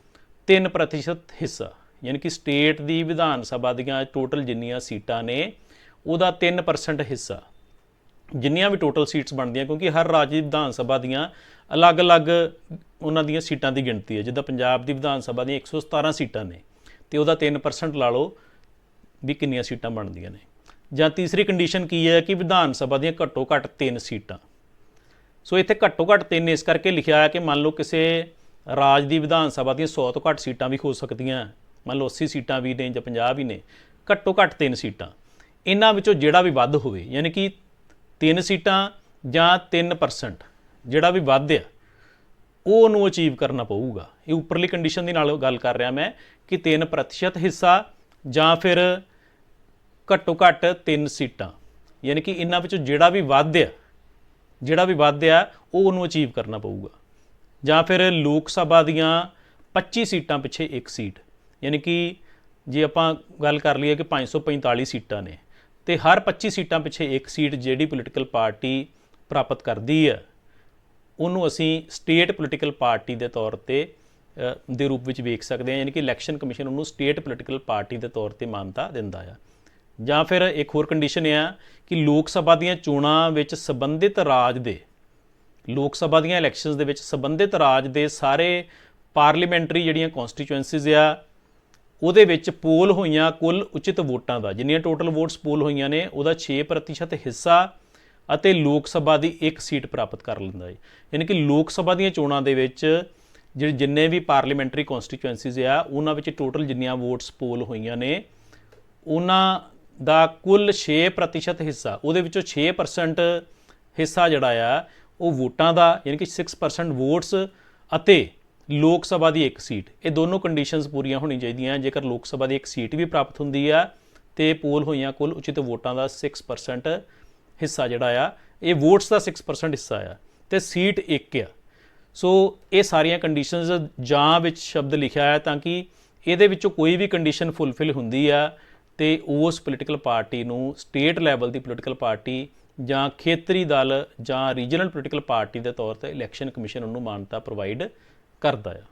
3% ਹਿੱਸਾ, ਯਾਨੀ ਕਿ ਸਟੇਟ ਦੀ ਵਿਧਾਨ ਸਭਾ ਦੀਆਂ ਟੋਟਲ ਜਿੰਨੀਆਂ ਸੀਟਾਂ ਨੇ ਉਹਦਾ 3% ਹਿੱਸਾ। ਜਿੰਨੀਆਂ ਵੀ ਟੋਟਲ ਸੀਟਸ ਬਣਦੀਆਂ, ਕਿਉਂਕਿ ਹਰ ਰਾਜ ਦੀ ਵਿਧਾਨ ਸਭਾ ਦੀਆਂ ਅਲੱਗ-ਅਲੱਗ ਉਹਨਾਂ ਦੀਆਂ ਸੀਟਾਂ ਦੀ ਗਿਣਤੀ ਹੈ। ਜਿੱਦਾਂ ਪੰਜਾਬ ਦੀ ਵਿਧਾਨ ਸਭਾ ਦੀਆਂ 117 ਸੀਟਾਂ ਨੇ ਤੇ ਉਹਦਾ 3% ਲਾ ਲਓ ਵੀ ਕਿੰਨੀਆਂ ਸੀਟਾਂ ਬਣਦੀਆਂ ਨੇ। ਜਾਂ ਤੀਸਰੀ ਕੰਡੀਸ਼ਨ ਕੀ ਹੈ ਕਿ ਵਿਧਾਨ ਸਭਾ ਦੀਆਂ ਘੱਟੋ ਘੱਟ 3 ਸੀਟਾਂ। ਸੋ ਇੱਥੇ ਘੱਟੋ ਘੱਟ 3 ਇਸ ਕਰਕੇ ਲਿਖਿਆ ਹੈ ਕਿ ਮੰਨ ਲਓ ਕਿਸੇ ਰਾਜ ਦੀ ਵਿਧਾਨ ਸਭਾ ਦੀਆਂ 100 ਤੋਂ ਘੱਟ ਸੀਟਾਂ ਵੀ ਹੋ ਸਕਦੀਆਂ। ਮੰਨ ਲਓ 80 ਸੀਟਾਂ ਵੀ ਨੇ ਜਾਂ 50 ਵੀ ਨੇ ਘੱਟੋ ਘੱਟ 3 ਸੀਟਾਂ। ਇਹਨਾਂ ਵਿੱਚੋਂ ਜਿਹੜਾ ਵੀ ਵੱਧ ਹੋਵੇ, ਯਾਨੀ ਕਿ 3 ਸੀਟਾਂ ਜਾਂ 3% ਜਿਹੜਾ ਵੀ ਵੱਧ ਆ ਉਹ ਨੂੰ ਅਚੀਵ ਕਰਨਾ ਪਊਗਾ ਇਹ ਉੱਪਰਲੀ ਕੰਡੀਸ਼ਨ ਦੀ ਨਾਲ ਗੱਲ ਕਰ ਰਿਹਾ ਮੈਂ ਕਿ 3% ਹਿੱਸਾ ਜਾਂ ਫਿਰ ਘੱਟੋ ਘੱਟ 3 ਸੀਟਾਂ ਯਾਨੀ ਕਿ ਇਹਨਾਂ ਵਿੱਚੋਂ ਜਿਹੜਾ ਵੀ ਵੱਧ ਆ ਜਿਹੜਾ ਵੀ ਵੱਧ ਆ ਉਹ ਉਹਨੂੰ ਅਚੀਵ ਕਰਨਾ ਪਊਗਾ ਜਾਂ ਫਿਰ ਲੋਕ ਸਭਾ ਦੀਆਂ 25 ਸੀਟਾਂ ਪਿੱਛੇ ਇੱਕ ਸੀਟ ਯਾਨੀ ਕਿ ਜੇ ਆਪਾਂ ਗੱਲ ਕਰ ਲਈਏ ਕਿ 545 ਸੀਟਾਂ ਨੇ ਤੇ ਹਰ 25 ਸੀਟਾਂ ਪਿੱਛੇ ਇੱਕ ਸੀਟ ਜਿਹੜੀ ਪੋਲੀਟੀਕਲ ਪਾਰਟੀ ਪ੍ਰਾਪਤ ਕਰਦੀ ਹੈ ਉਹਨੂੰ ਅਸੀਂ ਸਟੇਟ ਪੋਲੀਟੀਕਲ ਪਾਰਟੀ ਦੇ ਤੌਰ ਤੇ ਦੇ ਰੂਪ ਵਿੱਚ ਵੇਖ ਸਕਦੇ ਹਾਂ, ਯਾਨੀ ਕਿ ਇਲੈਕਸ਼ਨ ਕਮਿਸ਼ਨ ਉਹਨੂੰ ਸਟੇਟ ਪੋਲੀਟੀਕਲ ਪਾਰਟੀ ਦੇ ਤੌਰ ਤੇ ਮਾਨਤਾ ਦਿੰਦਾ ਆ। ਜਾਂ ਫਿਰ ਇੱਕ ਹੋਰ ਕੰਡੀਸ਼ਨ ਇਹ ਆ ਕਿ ਲੋਕ ਸਭਾ ਦੀਆਂ ਚੋਣਾਂ ਵਿੱਚ ਸੰਬੰਧਿਤ ਰਾਜ ਦੇ, ਲੋਕ ਸਭਾ ਦੀਆਂ ਇਲੈਕਸ਼ਨਸ ਦੇ ਵਿੱਚ ਸੰਬੰਧਿਤ ਰਾਜ ਦੇ ਸਾਰੇ ਪਾਰਲੀਮੈਂਟਰੀ ਜਿਹੜੀਆਂ ਕਨਸਟੀਚੁਐਂਸੀਜ਼ ਆ ਉਹਦੇ ਵਿੱਚ ਪੋਲ ਹੋਈਆਂ ਕੁੱਲ ਉਚਿਤ ਵੋਟਾਂ ਦਾ, ਜਿੰਨੀਆਂ ਟੋਟਲ ਵੋਟਸ ਪੋਲ ਹੋਈਆਂ ਨੇ, ਉਹਦਾ 6% ਹਿੱਸਾ ਅਤੇ ਲੋਕ ਸਭਾ ਦੀ ਇੱਕ ਸੀਟ ਪ੍ਰਾਪਤ ਕਰ ਲੈਂਦਾ ਹੈ। ਯਾਨੀ ਕਿ ਲੋਕ ਸਭਾ ਦੀਆਂ ਚੋਣਾਂ ਦੇ ਵਿੱਚ ਜਿਹੜੇ ਜਿੰਨੇ ਵੀ ਪਾਰਲੀਮੈਂਟਰੀ ਕਨਸਟੀਚੁਐਂਸੀਜ਼ ਆ, ਉਹਨਾਂ ਵਿੱਚ ਟੋਟਲ ਜਿੰਨੀਆਂ ਵੋਟਸ ਪੋਲ ਹੋਈਆਂ ਨੇ, ਉਹਨਾਂ ਦਾ ਕੁੱਲ 6% ਹਿੱਸਾ, ਉਹਦੇ ਵਿੱਚੋਂ 6% ਹਿੱਸਾ ਜਿਹੜਾ ਆ, ਉਹ ਵੋਟਾਂ ਦਾ, ਯਾਨੀ ਕਿ 6% ਵੋਟਸ ਅਤੇ ਲੋਕ ਸਭਾ ਦੀ ਇੱਕ ਸੀਟ। ਇਹ ਦੋਨੋਂ ਕੰਡੀਸ਼ਨਸ ਪੂਰੀਆਂ ਹੋਣੀਆਂ ਚਾਹੀਦੀਆਂ। ਜੇਕਰ ਲੋਕ ਸਭਾ ਦੀ ਇੱਕ ਸੀਟ ਵੀ ਪ੍ਰਾਪਤ ਹੁੰਦੀ ਆ, ਤੇ ਪੋਲ ਹੋਈਆਂ ਕੁੱਲ ਉਚਿਤ ਵੋਟਾਂ ਦਾ 6% ਹਿੱਸਾ ਜਿਹੜਾ ਆ, ਇਹ ਵੋਟਸ ਦਾ 6% ਹਿੱਸਾ ਆ, ਤੇ ਸੀਟ ਇੱਕ ਆ। ਸੋ ਇਹ ਸਾਰੀਆਂ ਕੰਡੀਸ਼ਨਸ ਜਾਂ ਵਿੱਚ ਸ਼ਬਦ ਲਿਖਿਆ ਹੈ ਤਾਂ ਕਿ ਇਹਦੇ ਵਿੱਚੋਂ ਕੋਈ ਵੀ ਕੰਡੀਸ਼ਨ ਫੁੱਲਫਿਲ ਹੁੰਦੀ ਆ, ਤੇ ਉਸ ਪੋਲੀਟੀਕਲ ਪਾਰਟੀ ਨੂੰ ਸਟੇਟ ਲੈਵਲ ਦੀ ਪੋਲੀਟੀਕਲ ਪਾਰਟੀ ਜਾਂ ਖੇਤਰੀ ਦਲ ਜਾਂ ਰੀਜਨਲ ਪੋਲੀਟੀਕਲ ਪਾਰਟੀ ਦੇ ਤੌਰ ਤੇ ਇਲੈਕਸ਼ਨ ਕਮਿਸ਼ਨ ਉਹਨੂੰ ਮਾਨਤਾ ਪ੍ਰੋਵਾਈਡ ਕਰਦਾ ਆ।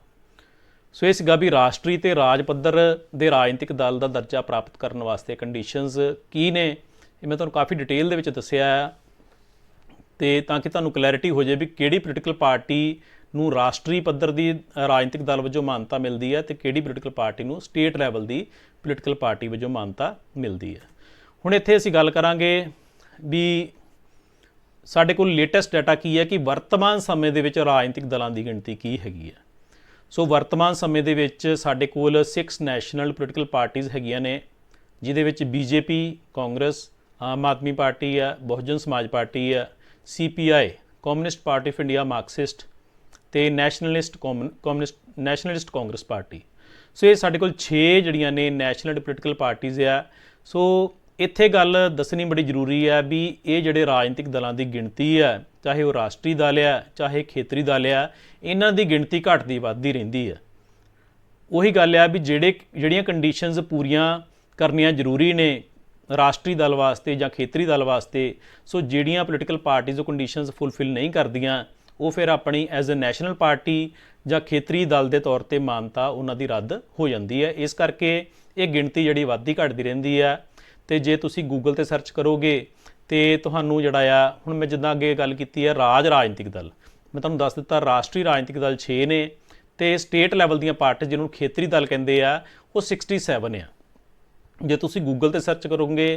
ਸੋ ਇਹ ਸੀਗਾ ਵੀ ਰਾਸ਼ਟਰੀ ਤੇ ਰਾਜ ਪੱਧਰ ਦੇ ਰਾਜਨੀਤਿਕ ਦਲ ਦਾ ਦਰਜਾ ਪ੍ਰਾਪਤ ਕਰਨ ਵਾਸਤੇ ਕੰਡੀਸ਼ਨਸ ਕੀ ਨੇ, ਇਹ ਮੈਂ ਤੁਹਾਨੂੰ ਕਾਫੀ ਡਿਟੇਲ ਦੇ ਵਿੱਚ ਦੱਸਿਆ ਆ। ਤੇ ਤਾਂ ਕਿ ਤੁਹਾਨੂੰ ਕਲੈਰਿਟੀ ਹੋ ਜਾਏ ਵੀ ਕਿਹੜੀ ਪੋਲੀਟੀਕਲ ਪਾਰਟੀ ਨੂੰ ਰਾਸ਼ਟਰੀ ਪੱਧਰ ਦੀ ਰਾਜਨੀਤਿਕ ਦਲ ਵਜੋਂ ਮਾਨਤਾ ਮਿਲਦੀ ਹੈ ਤੇ ਕਿਹੜੀ ਪੋਲੀਟੀਕਲ ਪਾਰਟੀ ਨੂੰ ਸਟੇਟ ਲੈਵਲ ਦੀ ਪੋਲੀਟੀਕਲ ਪਾਰਟੀ ਵਜੋਂ ਮਾਨਤਾ ਮਿਲਦੀ ਹੈ। ਹੁਣ ਇੱਥੇ ਅਸੀਂ ਗੱਲ ਕਰਾਂਗੇ ਵੀ ਸਾਡੇ ਕੋਲ ਲੇਟੈਸਟ ਡਾਟਾ ਕੀ ਹੈ ਕਿ ਵਰਤਮਾਨ ਸਮੇਂ ਦੇ ਵਿੱਚ ਰਾਜਨੀਤਿਕ ਦਲਾਂ ਦੀ ਗਿਣਤੀ ਕੀ ਹੈਗੀ ਹੈ? ਸੋ ਵਰਤਮਾਨ ਸਮੇਂ ਦੇ ਵਿੱਚ ਸਾਡੇ ਕੋਲ 6 ਨੈਸ਼ਨਲ ਪੋਲੀਟੀਕਲ ਪਾਰਟੀਆਂ ਹੈਗੀਆਂ ਨੇ, ਜਿਹਦੇ ਵਿੱਚ ਬੀਜੇਪੀ ਕਾਂਗਰਸ, ਆਮ ਆਦਮੀ ਪਾਰਟੀ ਹੈ, ਬਹੁਜਨ ਸਮਾਜ ਪਾਰਟੀ ਹੈ CPI communist party of India Marxist ਤੇ nationalist common- communist nationalist Congress party so ਇਹ ਸਾਡੇ ਕੋਲ 6 ਜਿਹੜੀਆਂ ਨੇ ਨੈਸ਼ਨਲ ਪੋਲੀਟੀਕਲ ਪਾਰਟੀਆਂ ਆ। ਸੋ ਇੱਥੇ ਗੱਲ ਦੱਸਣੀ ਬੜੀ ਜ਼ਰੂਰੀ ਹੈ ਵੀ ਇਹ ਜਿਹੜੇ ਰਾਜਨੀਤਿਕ ਦਲਾਂ ਦੀ ਗਿਣਤੀ ਹੈ, ਚਾਹੇ ਉਹ ਰਾਸ਼ਟਰੀ ਦਲ ਹੈ, ਚਾਹੇ ਖੇਤਰੀ ਦਲ ਹੈ, ਇਹਨਾਂ ਦੀ ਗਿਣਤੀ ਘਟਦੀ ਵੱਧਦੀ ਰਹਿੰਦੀ ਹੈ। ਉਹੀ ਗੱਲ ਆ ਵੀ ਜਿਹੜੇ ਜਿਹੜੀਆਂ ਕੰਡੀਸ਼ਨਸ ਪੂਰੀਆਂ ਕਰਨੀਆਂ ਜ਼ਰੂਰੀ ਨੇ ਰਾਸ਼ਟਰੀ ਦਲ ਵਾਸਤੇ ਜਾਂ ਖੇਤਰੀ ਦਲ ਵਾਸਤੇ, ਸੋ ਜਿਹੜੀਆਂ ਪੋਲੀਟੀਕਲ ਪਾਰਟੀਆਂ ਉਹ ਕੰਡੀਸ਼ਨਸ ਫੁੱਲਫਿਲ ਨਹੀਂ ਕਰਦੀਆਂ, ਉਹ ਫਿਰ ਆਪਣੀ ਐਜ਼ ਅ ਨੈਸ਼ਨਲ ਪਾਰਟੀ ਜਾਂ ਖੇਤਰੀ ਦਲ ਦੇ ਤੌਰ ਤੇ ਮਾਨਤਾ ਉਹਨਾਂ ਦੀ ਰੱਦ ਹੋ ਜਾਂਦੀ ਹੈ। ਇਸ ਕਰਕੇ ਇਹ ਗਿਣਤੀ ਜਿਹੜੀ ਵੱਧਦੀ ਘਟਦੀ ਰਹਿੰਦੀ ਹੈ। ਤੇ ਜੇ ਤੁਸੀਂ ਗੂਗਲ ਤੇ ਸਰਚ ਕਰੋਗੇ, ਤੇ ਤੁਹਾਨੂੰ ਜਿਹੜਾ ਆ, ਹੁਣ ਮੈਂ ਜਿੱਦਾਂ ਅੱਗੇ ਗੱਲ ਕੀਤੀ ਹੈ ਰਾਜ ਰਾਜਨੀਤਿਕ ਦਲ। ਮੈਂ ਤੁਹਾਨੂੰ ਦੱਸ ਦਿੱਤਾ, ਰਾਸ਼ਟਰੀ ਰਾਜਨੀਤਿਕ ਦਲ 6 ਨੇ, ਤੇ ਸਟੇਟ ਲੈਵਲ ਦੀਆਂ ਪਾਰਟੀ ਜਿਹਨੂੰ ਖੇਤਰੀ ਦਲ ਕਹਿੰਦੇ ਆ, ਉਹ 67 ਆ। ਜੇ ਤੁਸੀਂ ਗੂਗਲ ਤੇ ਸਰਚ ਕਰੋਗੇ,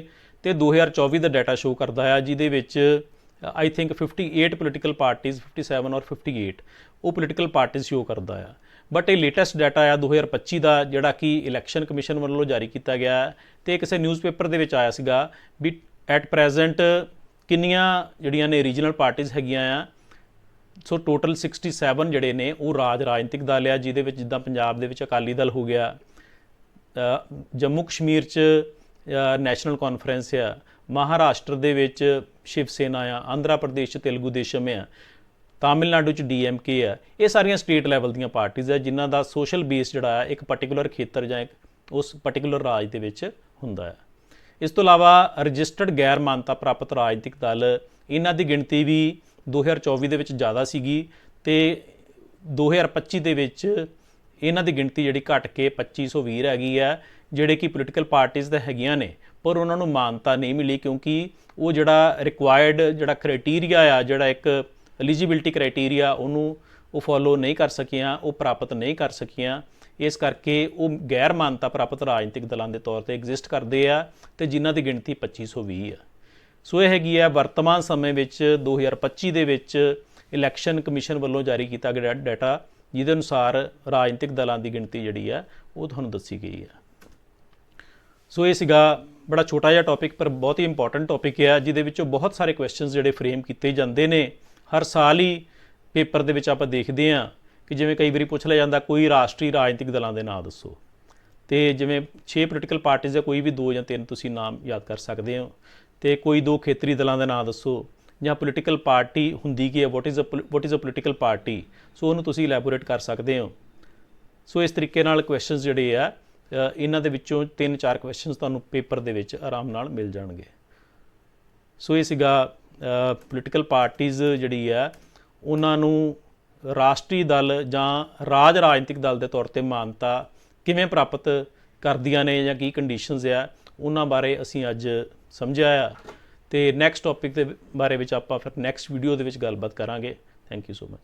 ਤੇ 2024 ਦਾ ਡਾਟਾ ਸ਼ੋ ਕਰਦਾ ਆ, ਜਿਹਦੇ ਵਿੱਚ ਆਈ ਥਿੰਕ 58 ਪੋਲੀਟੀਕਲ ਪਾਰਟੀਆਂ 57 ਔਰ 58 ਉਹ ਪੋਲੀਟੀਕਲ ਪਾਰਟੀਆਂ ਸ਼ੋ ਕਰਦਾ ਆ। ਬਟ ਇਹ ਲੇਟੈਸਟ ਡਾਟਾ ਆ 2025 ਦਾ, ਜਿਹੜਾ ਕਿ ਇਲੈਕਸ਼ਨ ਕਮਿਸ਼ਨ ਵੱਲੋਂ ਜਾਰੀ ਕੀਤਾ ਗਿਆ ਹੈ। ਤੇ ਕਿਸੇ ਨਿਊਜ਼ਪੇਪਰ ਦੇ ਵਿੱਚ ਆਇਆ ਸੀਗਾ ਵੀ ਐਟ ਪ੍ਰੈਜ਼ੈਂਟ ਕਿੰਨੀਆਂ ਜਿਹੜੀਆਂ ਨੇ ਰੀਜਨਲ ਪਾਰਟੀਆਂ ਹੈਗੀਆਂ ਆ। ਸੋ ਟੋਟਲ 67 ਜਿਹੜੇ ਨੇ, ਉਹ ਰਾਜ ਰਾਜਨੀਤਿਕ ਦਲ ਆ, ਜਿਹਦੇ ਵਿੱਚ ਜਿੱਦਾਂ ਪੰਜਾਬ ਦੇ ਵਿੱਚ ਅਕਾਲੀ ਦਲ ਹੋ ਗਿਆ। ਜੰਮੂ ਕਸ਼ਮੀਰ ਚ ਨੈਸ਼ਨਲ ਕਾਨਫਰੰਸ ਆ। ਮਹਾਰਾਸ਼ਟਰ ਦੇ ਵਿੱਚ ਸ਼ਿਵ ਸੈਨਾ ਆ, ਆਂਧਰਾ ਪ੍ਰਦੇਸ਼ ਚ, ਤੇਲਗੂ ਦੇਸ਼ਮ ਆ। ਤਾਮਿਲਨਾਡੂ ਚ ਡੀਐਮਕੇ ਆ। ਇਹ ਸਾਰੀਆਂ ਸਟੇਟ ਲੈਵਲ ਦੀਆਂ ਪਾਰਟੀਆਂ ਹੈ ਜਿਨ੍ਹਾਂ ਦਾ ਸੋਸ਼ਲ ਬੇਸ ਜਿਹੜਾ ਆ, ਇੱਕ ਪਾਰਟਿਕੂਲਰ ਖੇਤਰ ਜਾਂ ਇੱਕ ਉਸ ਪਾਰਟਿਕੂਲਰ ਰਾਜ ਦੇ ਵਿੱਚ ਹੁੰਦਾ ਹੈ ਇਸ ਤੋਂ ਇਲਾਵਾ ਰਜਿਸਟਰਡ ਗੈਰ ਮਾਨਤਾ ਪ੍ਰਾਪਤ ਰਾਜਨੀਤਿਕ ਦਲ, ਇਹਨਾਂ ਦੀ ਗਿਣਤੀ ਵੀ 2024 ਦੇ ਵਿੱਚ ਜ਼ਿਆਦਾ ਸੀਗੀ ਤੇ 2025 ਦੇ ਵਿੱਚ ਇਹਨਾਂ ਦੀ ਗਿਣਤੀ ਜਿਹੜੀ ਘਟ ਕੇ 2520 ਰਹਿ ਗਈ ਹੈ ਜਿਹੜੇ ਕਿ ਪੋਲੀਟੀਕਲ ਪਾਰਟੀਆਂ ਤਾਂ ਹੈਗੀਆਂ ਨੇ, ਪਰ ਉਹਨਾਂ ਨੂੰ ਮਾਨਤਾ ਨਹੀਂ ਮਿਲੀ ਕਿਉਂਕਿ ਉਹ ਜਿਹੜਾ ਰਿਕੁਆਇਰਡ ਜਿਹੜਾ ਕ੍ਰਾਈਟੇਰੀਆ ਆ, ਜਿਹੜਾ ਇੱਕ ਐਲੀਜੀਬਿਲਟੀ ਕ੍ਰਾਈਟੇਰੀਆ ਉਹਨੂੰ ਉਹ ਫੋਲੋ ਨਹੀਂ ਕਰ ਸਕੀਆਂ, ਉਹ ਪ੍ਰਾਪਤ ਨਹੀਂ ਕਰ ਸਕੀਆਂ। ਇਸ ਕਰਕੇ ਉਹ ਗੈਰ ਮਾਨਤਾ ਪ੍ਰਾਪਤ ਰਾਜਨੀਤਿਕ ਦਲਾਂ ਦੇ ਤੌਰ ਤੇ ਐਗਜ਼ਿਸਟ ਕਰਦੇ ਆ ਤੇ ਜਿਨ੍ਹਾਂ ਦੀ ਗਿਣਤੀ 2520 ਆ। ਸੋ ਇਹ ਹੈਗੀ ਆ ਵਰਤਮਾਨ ਸਮੇਂ ਵਿੱਚ 2025 ਦੇ ਵਿੱਚ ਇਲੈਕਸ਼ਨ ਕਮਿਸ਼ਨ ਵੱਲੋਂ ਜਾਰੀ ਕੀਤਾ ਗਿਆ ਡਾਟਾ ਜਿਹਦੇ ਅਨੁਸਾਰ ਰਾਜਨੀਤਿਕ ਦਲਾਂ ਦੀ ਗਿਣਤੀ ਜਿਹੜੀ ਆ, ਉਹ ਤੁਹਾਨੂੰ ਦੱਸੀ ਗਈ ਹੈ ਸੋ ਇਹ ਸੀਗਾ ਬੜਾ ਛੋਟਾ ਜਿਹਾ ਟੌਪਿਕ ਪਰ ਬਹੁਤ ਹੀ ਇੰਪੋਰਟੈਂਟ ਟੌਪਿਕ ਹੈ ਜਿਹਦੇ ਵਿੱਚੋਂ ਬਹੁਤ ਸਾਰੇ ਕੁਐਸਚਨਸ ਜਿਹੜੇ ਫਰੇਮ ਕੀਤੇ ਜਾਂਦੇ ਨੇ। ਹਰ ਸਾਲ ਹੀ ਪੇਪਰ ਦੇ ਵਿੱਚ ਆਪਾਂ ਦੇਖਦੇ ਹਾਂ ਕਿ ਜਿਵੇਂ ਕਈ ਵਾਰੀ ਪੁੱਛ ਲਿਆ ਜਾਂਦਾ, ਕੋਈ ਰਾਸ਼ਟਰੀ ਰਾਜਨੀਤਿਕ ਦਲਾਂ ਦੇ ਨਾਂ ਦੱਸੋ। ਤੇ ਜਿਵੇਂ 6 ਪੋਲੀਟੀਕਲ ਪਾਰਟੀਆਂ ਦੇ ਕੋਈ ਵੀ ਦੋ ਜਾਂ ਤਿੰਨ ਤੁਸੀਂ ਨਾਮ ਯਾਦ ਕਰ ਸਕਦੇ ਹੋ। ਤੇ ਕੋਈ ਦੋ ਖੇਤਰੀ ਦਲਾਂ ਦਾ ਨਾਂ ਦੱਸੋ ਜਾਂ ਪੋਲੀਟੀਕਲ ਪਾਰਟੀ ਹੁੰਦੀ ਕੀ ਹੈ what is a what is a political party so ਉਹਨੂੰ ਤੁਸੀਂ ਇਲੈਬੋਰੇਟ ਕਰ ਸਕਦੇ ਹੋ। ਸੋ ਇਸ ਤਰੀਕੇ ਨਾਲ ਕੁਐਸਚਨਸ ਜਿਹੜੇ ਆ ਇਹਨਾਂ ਦੇ ਵਿੱਚੋਂ ਤਿੰਨ ਚਾਰ ਕੁਐਸਚਨਸ ਤੁਹਾਨੂੰ ਪੇਪਰ ਦੇ ਵਿੱਚ ਆਰਾਮ ਨਾਲ ਮਿਲ ਜਾਣਗੇ। ਸੋ ਇਹ ਸੀਗਾ ਪੋਲੀਟੀਕਲ ਪਾਰਟੀਆਂ ਜਿਹੜੀ ਆ, ਉਹਨਾਂ ਨੂੰ ਰਾਸ਼ਟਰੀ ਦਲ ਜਾਂ ਰਾਜ ਰਾਜਨੀਤਿਕ ਦਲ ਦੇ ਤੌਰ ਤੇ ਮਾਨਤਾ ਕਿਵੇਂ ਪ੍ਰਾਪਤ ਕਰਦੀਆਂ ਨੇ ਜਾਂ ਕੀ ਕੰਡੀਸ਼ਨਸ ਆ, ਉਹਨਾਂ ਬਾਰੇ ਅਸੀਂ ਅੱਜ ਸਮਝਿਆ ਆ। ਤੇ ਨੈਕਸਟ ਟੌਪਿਕ ਦੇ ਬਾਰੇ ਵਿੱਚ ਆਪਾਂ ਫਿਰ ਨੈਕਸਟ ਵੀਡੀਓ ਦੇ ਵਿੱਚ ਗੱਲਬਾਤ ਕਰਾਂਗੇ। Thank you so much